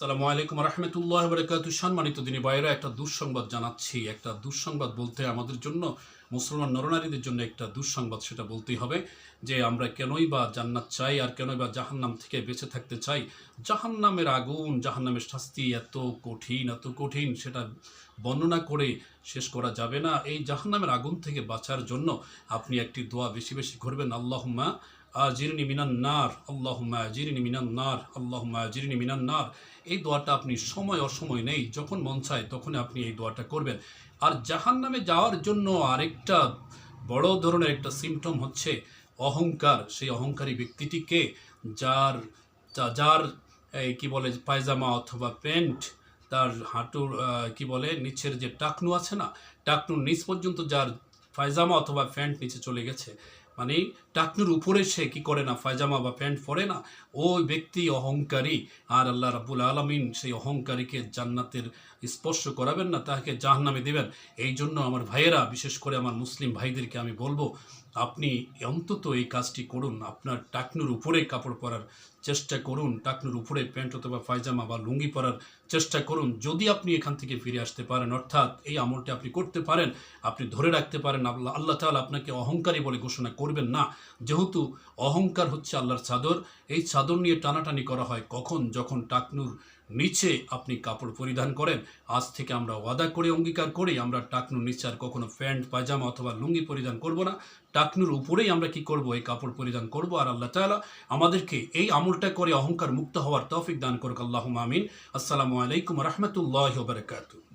সালামু আলাইকুম রহমতুল্লাহ বরকাত সম্মানিত দিনী বাইরা একটা দুঃসংবাদ জানাচ্ছি। একটা দুঃসংবাদ বলতে আমাদের জন্য মুসলমান নরনারীদের জন্য একটা দুঃসংবাদ সেটা বলতেই হবে যে আমরা কেনই বা জান্নাত চাই আর কেনই বা জাহান্নাম থেকে বেঁচে থাকতে চাই। জাহান্নামের আগুন, জাহান্নামের শাস্তি এত কঠিন এত কঠিন সেটা বর্ণনা করে শেষ করা যাবে না। এই জাহান্নামের আগুন থেকে বাঁচার জন্য আপনি একটি দোয়া বেশি বেশি করবেন, আল্লাহুম্মা আজিরনি মিনান নার, আল্লাহুম্মা আজিরনি মিনান নার, আল্লাহুম্মা আজিরনি মিনান নার। এই দোয়াটা আপনি সময় অসময় নেই, যখন মন চায় তখন আপনি এই দোয়াটা করবেন। আর জাহান নামে যাওয়ার জন্য আরেকটা বড় ধরনের একটা সিমটম হচ্ছে অহংকার। সেই অহংকারী ব্যক্তিটিকে যার যার, এই কি বলে, পায়জামা অথবা প্যান্ট, তার হাঁটুর কি বলে, নিচের যে টাকনু আছে না, টাকনুর নিচ পর্যন্ত যার পায়জামা অথবা প্যান্ট নিচে চলে গেছে মানে টাকনুর উপরে সে কি করে না, ফায়জামা বা প্যান্ট পরে না, ওই ব্যক্তি অহংকারী। আর আল্লাহ রাবুল আলমিন সেই অহংকারীকে জান্নাতের স্পর্শ করাবেন না তাকে জাহান্নামে দেবেন। এই জন্য আমার ভাইয়েরা, বিশেষ করে আমার মুসলিম ভাইদেরকে আমি বলব আপনি অন্তত এই কাজটি করুন। আপনার টাকনুর উপরে কাপড় পরার চেষ্টা করুন। টাকনুর উপরে প্যান্ট অথবা পায়জামা বা লুঙ্গি পরার চেষ্টা করুন। যদি আপনি এখান থেকে ফিরে আসতে পারেন, অর্থাৎ এই আমলটি আপনি করতে পারেন, আপনি ধরে রাখতে পারেন, আল্লাহ আল্লাহ তাআলা আপনাকে অহংকারী বলে ঘোষণা করবেন না। যেহেতু অহংকার হচ্ছে আল্লাহর চাদর, এই চাদর নিয়ে টানাটানি করা হয় কখন? যখন টাকনুর নিচে আপনি কাপড় পরিধান করেন। আজ থেকে আমরা ওয়াদা করে, অঙ্গীকার করি, আমরা টাকনুর নিচে আর কখনো প্যান্ট, পায়জামা অথবা লুঙ্গি পরিধান করব না। টাকনুর উপরেই আমরা কি করব? এই কাপড় পরিধান করব। আর আল্লাহ তালা আমাদেরকে এই আমলটা করে অহংকার মুক্ত হওয়ার তৌফিক দান করুক। আল্লাহ আমিন। আসসালামু আলাইকুম রহমতুল্লাহ বারকাতুহ।